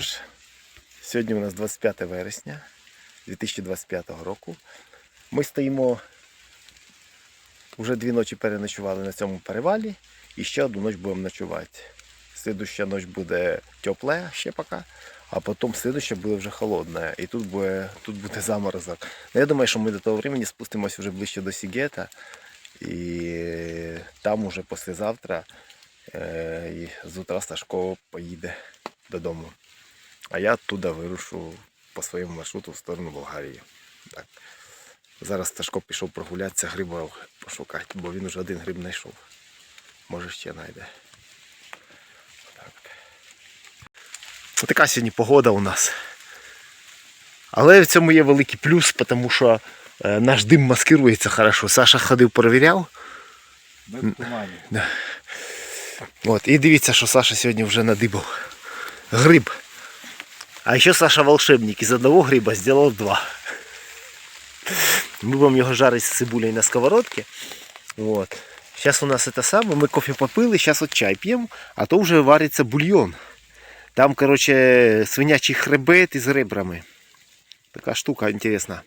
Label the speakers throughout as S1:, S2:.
S1: скажеш? Сьогодні у нас 25 вересня 2025 року. Ми стоїмо, вже дві ночі переночували на цьому перевалі і ще одну ніч будемо ночувати. Слідуща ніч буде тепла ще поки, а потім слідуща буде вже холодна. І тут буде, тут буде заморозок. Ну, я думаю, що ми до того времени спустимось вже ближче до Сігета. І там уже післязавтра е, з утра Сашко поїде додому. А я туди вирушу по своєму маршруту в сторону Болгарії. Так. Зараз Сашко пішов прогулятися, грибів пошукати, бо він вже один гриб знайшов. Може ще знайде. Так. Така сьогодні погода у нас. Але в цьому є великий плюс, тому що е, наш дим маскирується хорошо. Саша ходив, перевіряв.
S2: Без тумані.
S1: От, і дивіться, що Саша сьогодні вже надибав. Гриб. А ще Саша волшебник із одного гриба зробив два. Ми будемо його жарити з цибулею на сковородці. Вот. Зараз у нас це саме, ми кофе попили, зараз от чай п'ємо, а то вже вариться бульйон. Там, коротше, свинячий хребет із ребрами. Така штука інтересна.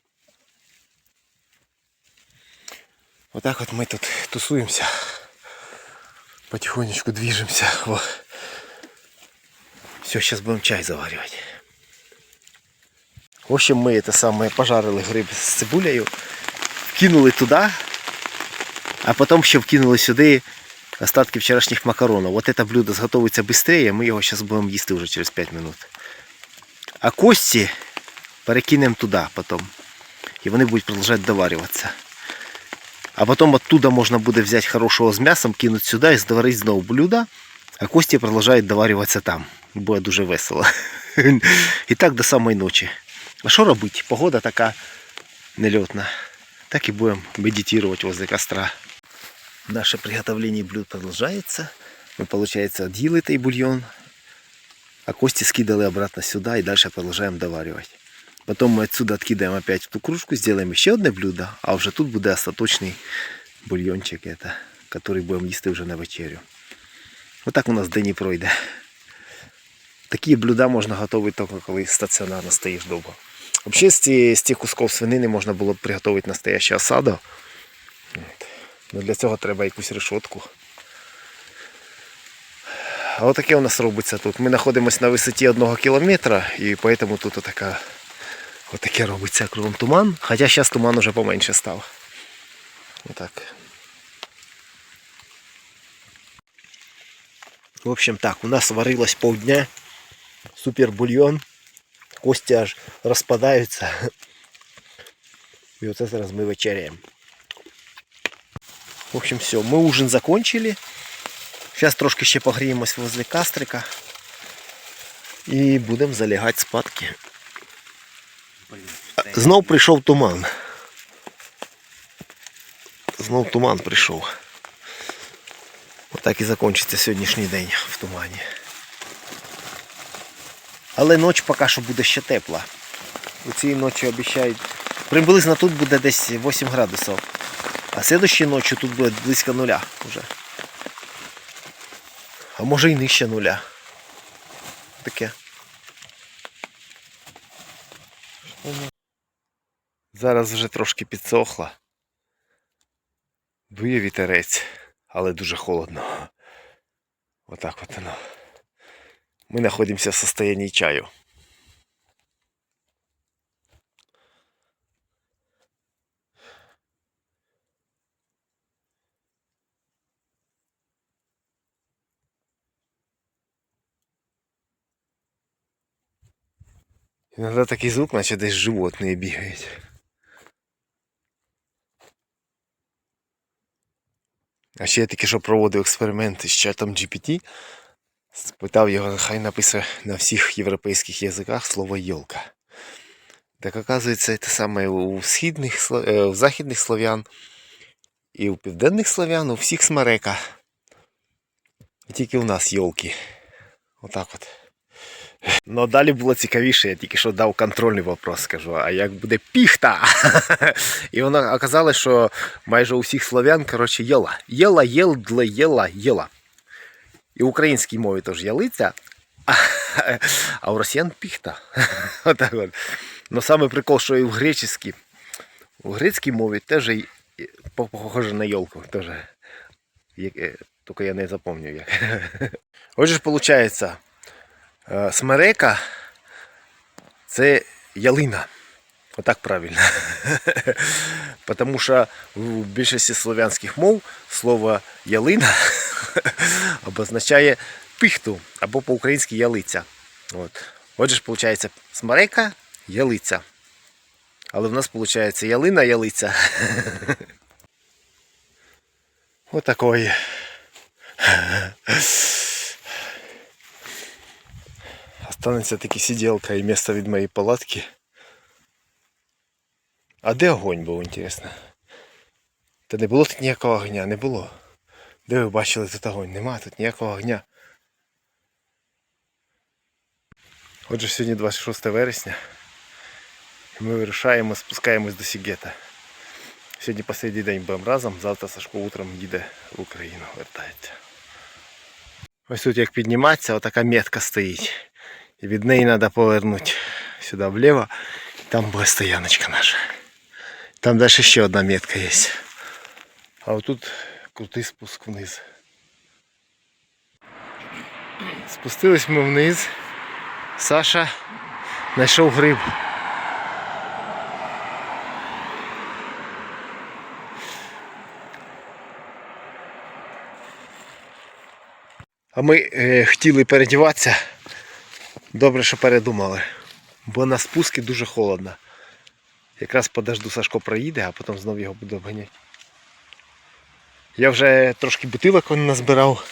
S1: Отак от ми тут тусуємося. Потихонечку движемся. Во. Все, сейчас будем чай заваривать. В общем, мы это самое пожарили гриб з цибулею, вкинули туди, а потім ще вкинули сюди остатки вчорашніх макаронів. Вот это блюдо зготовиться швидше, ми його зараз будемо їсти вже через 5 минут. А кості перекинемо туди потім. І вони будуть продовжувати доварюватися. А потом оттуда можно будет взять хорошего с мясом, кинуть сюда и доварить знову блюдо, а кості продовжують доварюватися там. Буде дуже весело. І так до самої ночі. А що робити? Погода така нельотна. Так і будемо медитувати возле костра. Наше приготовление блюд продолжается. Мы, получается, отъели этот бульон, а кости скидали обратно сюда и дальше продолжаем доваривать. Потом мы отсюда откидаем опять в ту кружку, сделаем еще одно блюдо, а уже тут буде остаточный бульончик, это, который будем їсти вже на вечерю. Отак у нас день і пройде. Такі блюда можна готувати тільки коли стаціонарно стоїш довго. Взагалі з, ці, з цих кусків свинини можна було б приготувати настояще осадо. От. Ну, для цього треба якусь решетку. А отаке у нас робиться тут. Ми знаходимося на висоті одного кілометра і тому тут така Отаке робиться кругом туман, хоча зараз туман уже поменше став. Отак. В общем так, у нас варилось полдня. Супер бульйон. Кості аж розпадаються. І оце зараз ми вечеряємо. В общем, все, ми ужин закончили. Зараз трошки ще погріємось возле кастрика. І будемо залягати спадки. Знов прийшов туман. Знов туман прийшов. Отак і закінчиться сьогоднішній день в тумані. Але ніч поки що буде ще тепла. У цій ночі обіцяють. Приблизно тут буде десь 8 градусів. А слідущої ночі тут буде близько нуля вже. А може і нижче нуля. Таке. Зараз вже трошки підсохла. Дує вітерець, але дуже холодно. Отак от воно. Ми знаходимося в состоянии чаю. Иногда такий звук, наче десь животні бігають. А ще я тільки що проводив експерименти з чатом GPT. Спитав його, хай напише на всіх європейських язиках слово йолка. Так оказується, це саме у східних, е, у західних слов'ян і у південних слов'ян, у всіх смерека. І тільки у нас йолки. Отак от. Ну далі було цікавіше, я тільки що дав контрольний вопрос, скажу, а як буде піхта? І воно оказалось, що майже у всіх слов'ян, коротше, єла. Єла, єл, дле, єла, єла. І в українській мові теж ялиця, а, а у росіян піхта. Отак от. Но саме прикол, що і в греческій, у грецькій мові теж похоже на йолку. Теж. Е, тільки я не запам'ятаю як. Отже виходить, е, смерека це ялина. Отак правильно. Потому що в більшості слов'янських мов слово ялина обозначає пихту або по-українськи ялиця. От. Отже ж, виходить, смерека ялиця. Але в нас виходить ялина ялиця. Отакої. Останеться тільки сиділка і місце від моєї палатки. А де огонь був, інтересно? Та не було тут ніякого огня, не було. Де ви бачили тут огонь? Нема тут ніякого огня. Отже, сьогодні 26 вересня. Ми вирушаємо, спускаємось до Сігета. Сьогодні останній день будемо разом, завтра Сашко утром їде в Україну, вертається. Ось тут як підніматися, отака метка стоїть. І від неї треба повернути сюди вліво. Там буде стояночка наша. Там далі ще одна метка є. А отут крутий спуск вниз. Спустились ми вниз. Саша знайшов гриб. А ми е, хотіли передіватися. Добре, що передумали. Бо на спуску дуже холодно. Якраз подожду Сашко проїде, а потім знову його буду обганяти. Я вже трошки бутилок назбирав.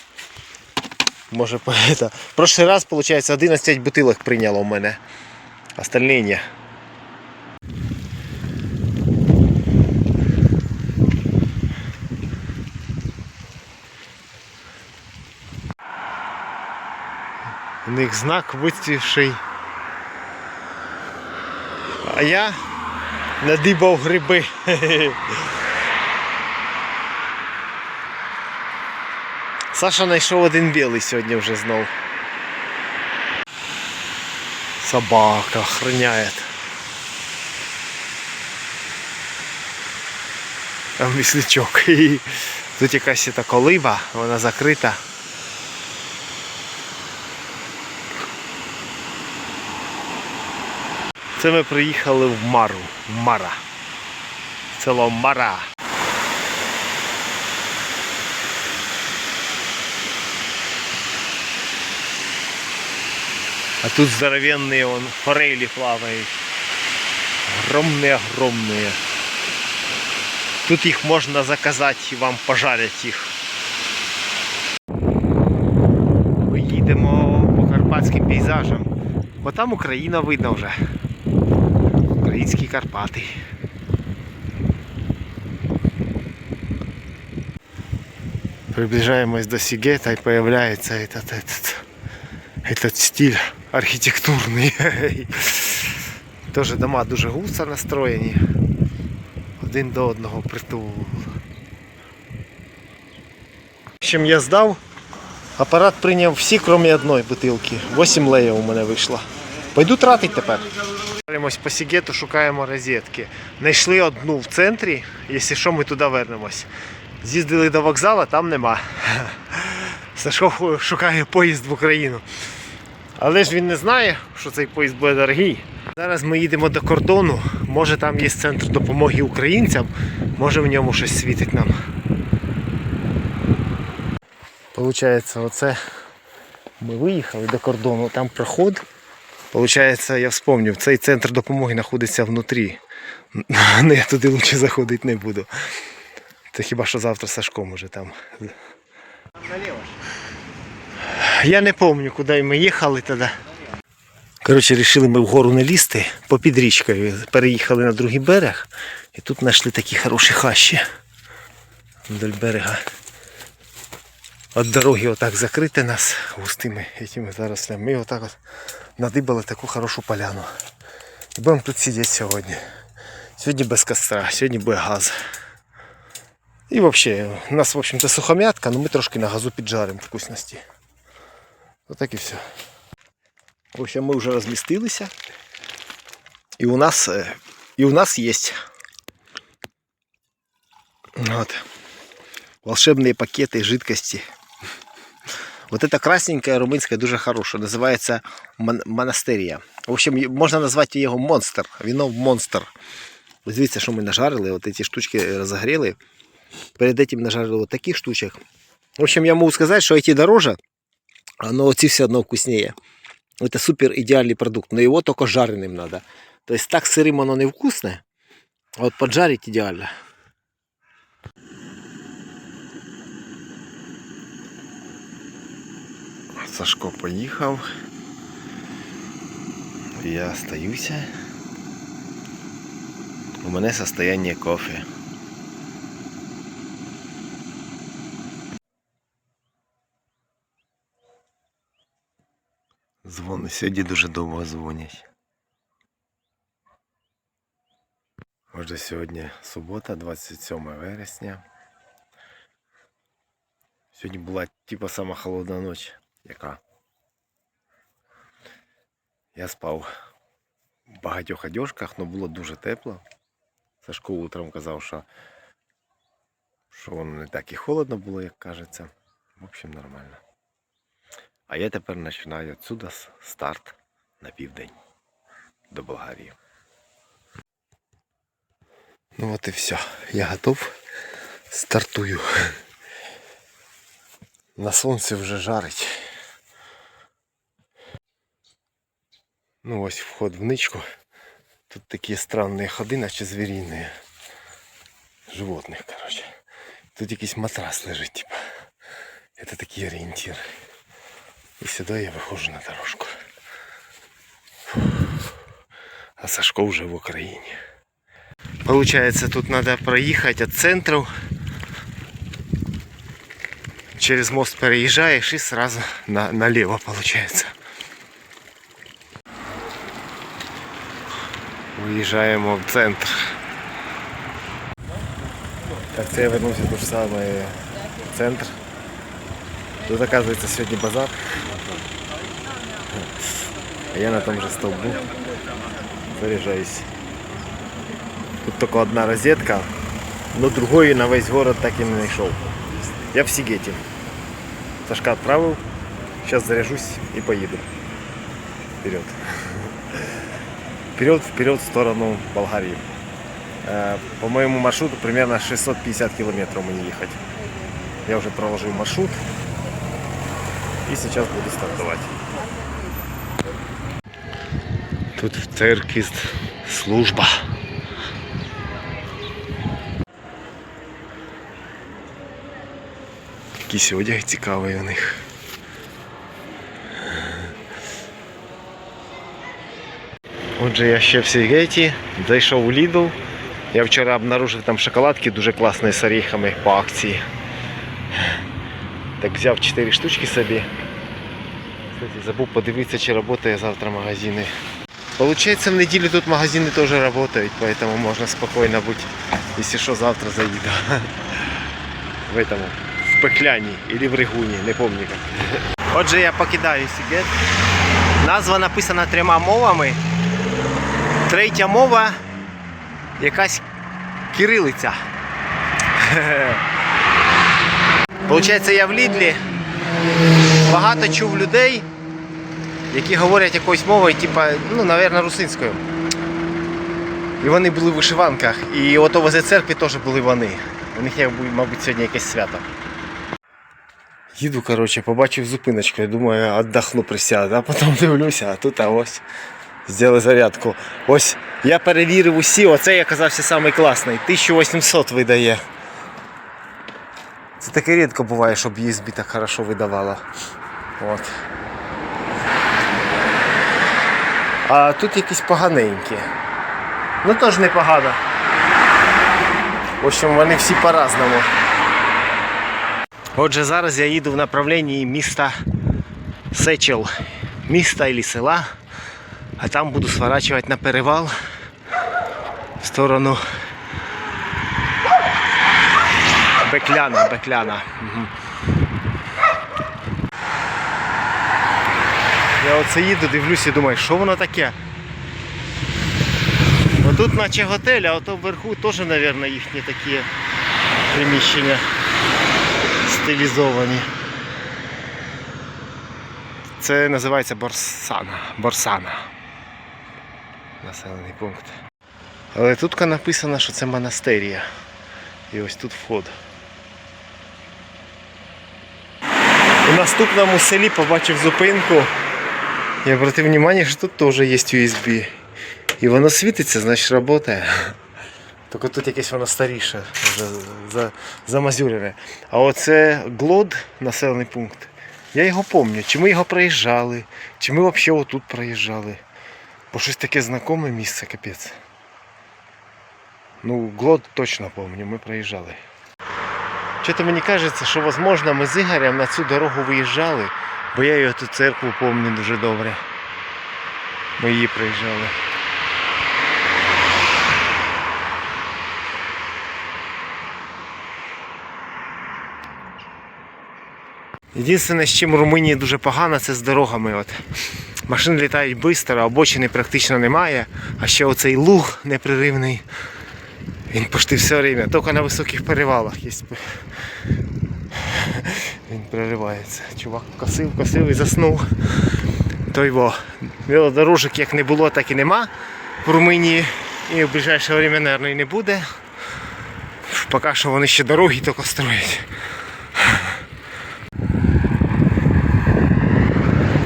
S1: Може по это. В раз, виходить, 11 бутилок прийняло у мене. Остальні ні. У них знак вицвівший. А я надибав гриби. Саша знайшов один білий сьогодні вже знов. Собака охраняє. Там віслячок. Тут якась та колиба, вона закрита. Це ми приїхали в Мару. Мара. Село Мара. А тут здоровенные вон форели плавают. Огромные-огромные. Тут их можно заказать и вам пожарять їх. Ми їдемо по карпатським пейзажам. Бо там Україна видно вже. Українські Карпати. Приближаемся до Сигета и появляется этот, этот, этот стиль архітектурний. Тоже дома дуже густо настроєні. Один до одного притул. В общем, я здав. Апарат прийняв всі, крім одної бутилки. 8 леїв у мене вийшло. Пойду тратить тепер. Вернемось по Сігету, шукаємо розетки. Знайшли одну в центрі, якщо що, ми туди вернемось. З'їздили до вокзалу, там нема. Сашко шукає поїзд в Україну. Але ж він не знає, що цей поїзд буде дорогий. Зараз ми їдемо до кордону. Може там є центр допомоги українцям, може в ньому щось світить нам. Получається, оце ми виїхали до кордону, там проход. Получається, я вспомнив, цей центр допомоги знаходиться внутрі. Ну, я туди лучше заходити не буду. Це хіба що завтра Сашко може там. Я не пам'ятаю, куди ми їхали тоді. Коротше, вирішили ми вгору не лізти попід річкою. Переїхали на другий берег і тут знайшли такі хороші хащі вдоль берега. От дороги отак закрите нас густими этими зарослями. Ми отак от надибали таку хорошу поляну. І будемо тут сидіти сьогодні. Сьогодні без костра, сьогодні буде газ. І взагалі, у нас, в общем-то, сухомятка, але ми трошки на газу піджаримо вкусності. Отак і все. В общем, ми вже розмістилися. І у нас, е, і у нас є. Вот. Волшебные пакеты жидкости. Вот эта красненькая румынская дуже хороша. Називається мон- монастерія. В общем, й- можна назвати його монстр. Віно монстр. Ось Дивіться, що ми нажарили. От ці штучки розогріли. Перед этим нажарили вот таких штучек. В общем, я могу сказать, что эти дороже, но эти все одно вкуснее. Это супер идеальный продукт, но его только жареным надо. То есть так сырым оно не вкусное, а вот поджарить идеально. Сашко поїхав. Я остаюся. У мене состояние кофе. Дзвони сьогодні дуже довго дзвонять. Отже, сьогодні субота, 27 вересня. Сьогодні була типа сама холодна ніч, яка. Я спав в багатьох одежках, але було дуже тепло. Сашко утром казав, що, що воно не так і холодно було, як кажеться. В общем, нормально. А я тепер починаю с- старт на південь до Болгарії. Ну от і все. Я готов. Стартую. На сонці вже жарить. Ну ось вход в ничку. Тут такі странні ходи, наче звіріні. Животних, короче. Тут якийсь матрас лежить, типа. Это такий орієнтир. И сюда я выхожу на дорожку. А Сашко уже в Украине. Получается, тут надо проехать от центру. Через мост переезжаешь и сразу на, налево получается. Виїжджаємо в центр. Так, це я вернувся в той ж самий центр. Тут оказывается сьогодні базар. А я на том же столбу заряжаюсь. Тут только одна розетка, но другої на весь город так і не знайшов. Я в Сігеті. Сашка відправив. Сейчас заряжусь и поеду. Вперед. Вперед, вперед в сторону Болгарии. Э, По моему маршруту примерно 650 километров мне ехать. Я уже проложил маршрут. И сейчас буду стартовать. Тут в церкві служба. Якийсь одяг цікавий у них. Отже, я ще в Сігеті, зайшов у Lidl. Я вчора обнаружив там шоколадки дуже класні з оріхами по акції. Так взяв 4 штучки собі. Кстати, забув подивитися, чи працює завтра магазини. Получается, в неделю тут магазины тоже работают, поэтому можно спокойно быть, если что, завтра заеду. В этом, в Пекляні или в Ригуні, не помню як. Отже, я покидаю Сігет. Назва написана трьома мовами. Третя мова якась кирилиця. Получається, я в Лідлі багато чув людей, які говорять якоюсь мовою, типа, ну, напевно, русинською. І вони були в вишиванках. І ото возле церкви теж були вони. У них, мабуть, сьогодні якесь свято. Їду, коротше, побачив зупиночку, я думаю, віддохну присяду, а потім дивлюся, а тут а ось. Зробили зарядку. Ось я перевірив усі, оцей оказався самий класний. 1800 видає. Це таке рідко буває, щоб USB так хорошо видавала. От. А тут якісь поганенькі. Ну теж непогано. В общем, вони всі по-разному. Отже, зараз я їду в направленні міста Сечел. Міста і села. А там буду сворачувати на перевал в сторону Бекляна, Бекляна. Угу. Я оце їду, дивлюся і думаю, що воно таке? Отут наче готель, а ото вверху теж, мабуть, їхні такі приміщення стилізовані. Це називається Борсана. Борсана. Населений пункт. Але тут написано, що це монастерія. І ось тут вход. У наступному селі побачив зупинку. Я обратив увагу, що тут теж є USB. І воно світиться, значить працює. Тільки тут якесь воно старіше, вже за, замазюрене. А оце Глод, населений пункт. Я його пам'ятаю. Чи ми його проїжджали, чи ми взагалі отут проїжджали. Бо щось таке знакоме місце, капець. Ну, Глод точно пам'ятаю, ми проїжджали. Що-то мені кажеться, що можливо ми з Ігорем на цю дорогу виїжджали, бо я його ту церкву пам'ятаю дуже добре. Ми її проїжджали. Єдине, з чим Румунії дуже погано, це з дорогами. От. Машини літають швидко, обочини практично немає, а ще оцей луг непреривний. Він почти все время, тільки на високих перевалах є. Він проривається. Чувак косив, косив і заснув. Той во. Велодорожок як не було, так і нема в Румунії. І в ближайше время, мабуть, і не буде. Поки що вони ще дороги тільки строять.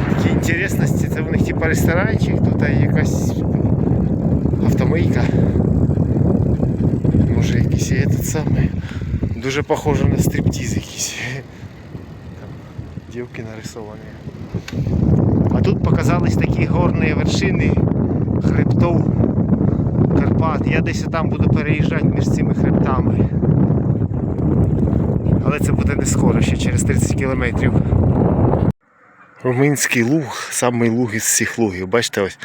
S1: Такі інтересності, це в них типа ресторанчик, тут якась автомийка. Може якийсь і этот самий. Дуже похоже на стриптиз якийсь. Дівки нарисовані. А тут показались такі горні вершини хребтов Карпат. Я десь там буду переїжджати між цими хребтами. Але це буде не скоро, ще через 30 кілометрів. Румунський луг, самий луг із всіх лугів. Бачите, ось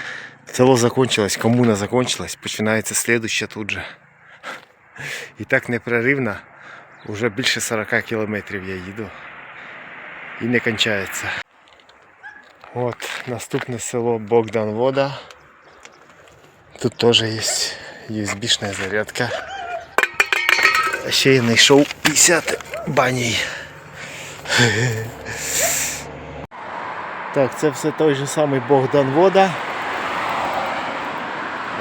S1: село закончилось, комуна закончилась, починається слідуще тут же. І так непреривно, вже більше 40 кілометрів я їду. І не кінчається. От наступне село Богдан Вода. Тут теж є USB-шна зарядка. Ще я знайшов 50 баній. Так, це все той же самий Богдан Вода.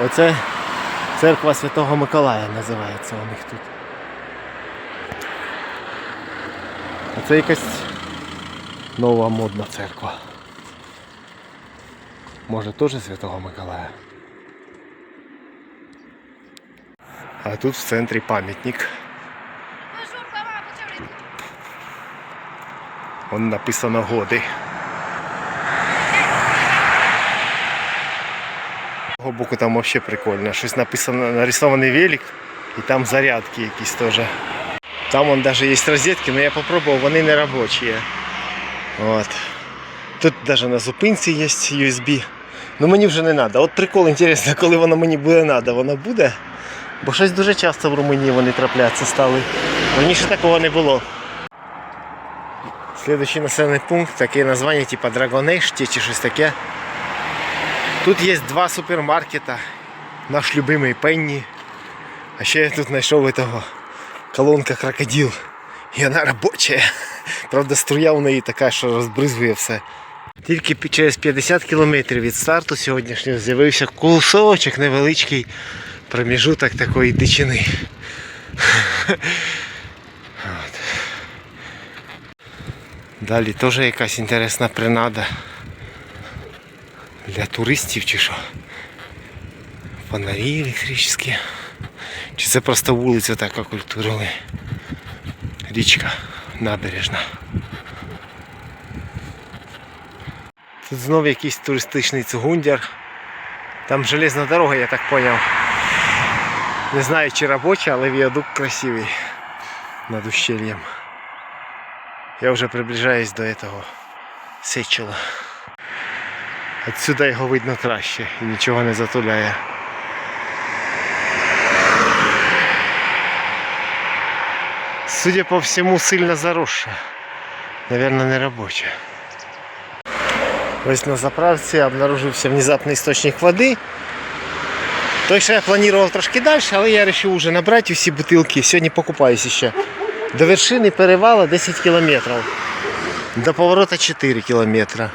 S1: Оце церква Святого Миколая називається у них тут. А це якась нова модна церква. Може теж Святого Миколая. А тут в центрі пам'ятник. Вон написано годи. З того боку там взагалі прикольно. Щось написано, нарисований велик і там зарядки якісь теж. Там вон даже є розетки, але я попробував, вони не робочі. От. Тут навіть на зупинці є USB. Ну мені вже не треба. От прикол інтересно, коли воно мені буде треба, воно буде. Бо щось дуже часто в Румунії вони трапляться стали. Раніше такого не було. Слідуючий населений пункт, таке названня, типу Драгонешті чи щось таке. Тут є два супермаркета. Наш любимий Пенні. А ще я тут знайшов этого колонка крокодил. І вона робоча. Правда, струя у неї така, що розбризує все. Тільки через 50 кілометрів від старту сьогоднішнього з'явився кусочок невеличкий проміжуток такої дичини. Далі теж якась інтересна принада. Для туристів чи що? Фонарі електричні. Чи це просто вулиця так окультурили? Річка набережна. Тут знов якийсь туристичний цугундяр. Там железна дорога, я так зрозумів. Не знаю чи робоча, але віадук красивий над ущельем. Я вже приближаюсь до этого сечила. Отсюда його видно краще і нічого не затуляє. Судя по всему, сильно заросша. Наверное, не робоча. Ось на заправці обнаружився внезапний істочник води. Той, що я планував трошки далі, але я вирішив вже набрати усі бутилки. Сьогодні покупаюся ще. До вершини перевала 10 кілометрів. До поворота 4 кілометри.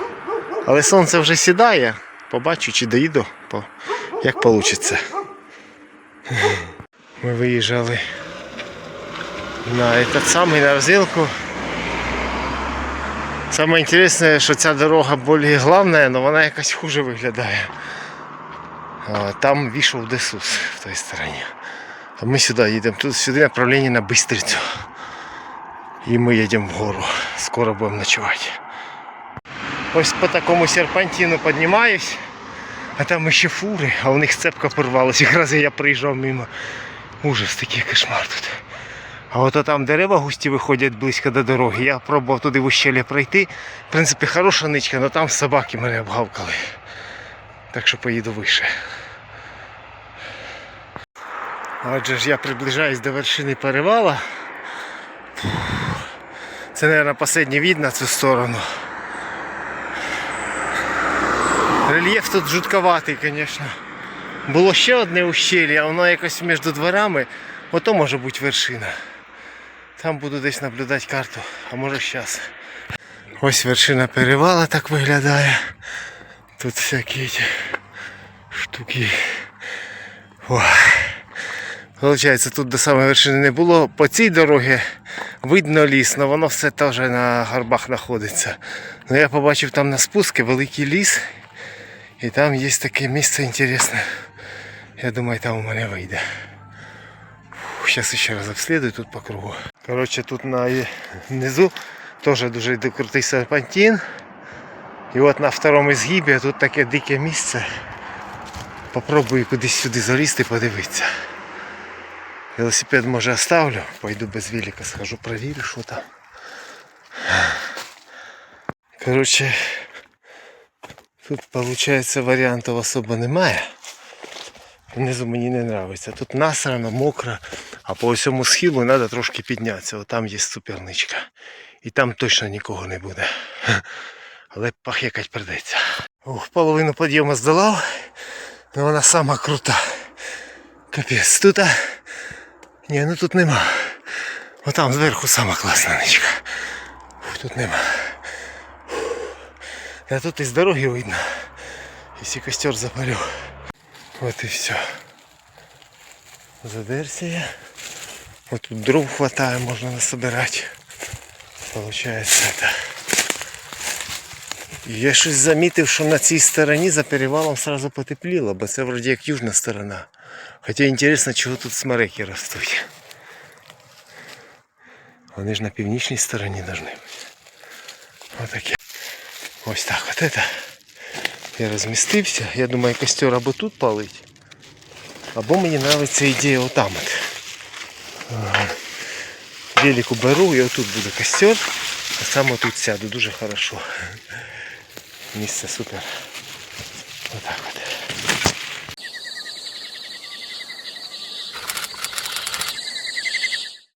S1: Але сонце вже сідає. Побачу, чи доїду, як вийде. Ми виїжджали на этот самий на розвилку. Саме інтересне, що ця дорога більш головна, але вона якась хуже виглядає. Там вийшов Десус в той стороні. А ми сюди їдемо. Тут сюди направлення на Бистрицю. І ми їдемо вгору. Скоро будемо ночувати. Ось по такому серпантину піднімаюсь. А там ще фури, а у них цепка порвалась. Якраз я приїжджав мимо. Ужас, такий кошмар тут. А от там дерева густі виходять близько до дороги. Я пробував туди в ущелі пройти. В принципі, хороша ничка, але там собаки мене обгавкали. Так що поїду вище. Отже ж я приближаюсь до вершини перевала. Це, мабуть, останній від на цю сторону. Рельєф тут жутковатий, звісно. Було ще одне ущелье, а воно якось між дворами. Ото може бути вершина. Там буду десь наблюдати карту, а може зараз. Ось вершина перевала так виглядає. Тут всякі штуки. Получається, тут до самої вершини не було. По цій дорогі видно ліс, але воно все теж на горбах знаходиться. Ну я побачив там на спуску великий ліс. І там є таке місце інтересне. Я думаю, там у мене вийде. Зараз ще раз обслідую тут по кругу. Коротше, тут на внизу теж дуже крутий серпантин. І от на второму згибі тут таке дике місце. Попробую кудись сюди залізти, подивитися. Велосипед може оставлю, пойду без велика схожу, провірю, що там. Коротше, тут виходить варіантів особо немає. Внизу мені не подобається. Тут насрано, мокро, а по всьому схилу треба трошки піднятися. От там є суперничка. І там точно нікого не буде. Але пахякать придеться. Ух, половину підйому здолав. Ну вона сама крута. Капець, тут. а, Ні, ну тут нема. Отам зверху сама класна ничка. Ух, тут нема. А тут із дороги видно. Якщо костер запалю. Вот и все. Задерся я. Вот тут дров хватает, можно насобирать. Получается это. І Я щось замітив, що на цій стороні за перевалом сразу потепліло, бо це вроді як южна сторона. Хоча інтересно, чого тут смереки ростуть. Вони ж на північній стороні должны бути. Отаке. Ось так от это. Я розмістився. Я думаю, костер або тут палить, або мені подобається ідея отам. От. Ага. Велику беру і отут буде костер, а саме тут сяду дуже хорошо. Місце супер. Отак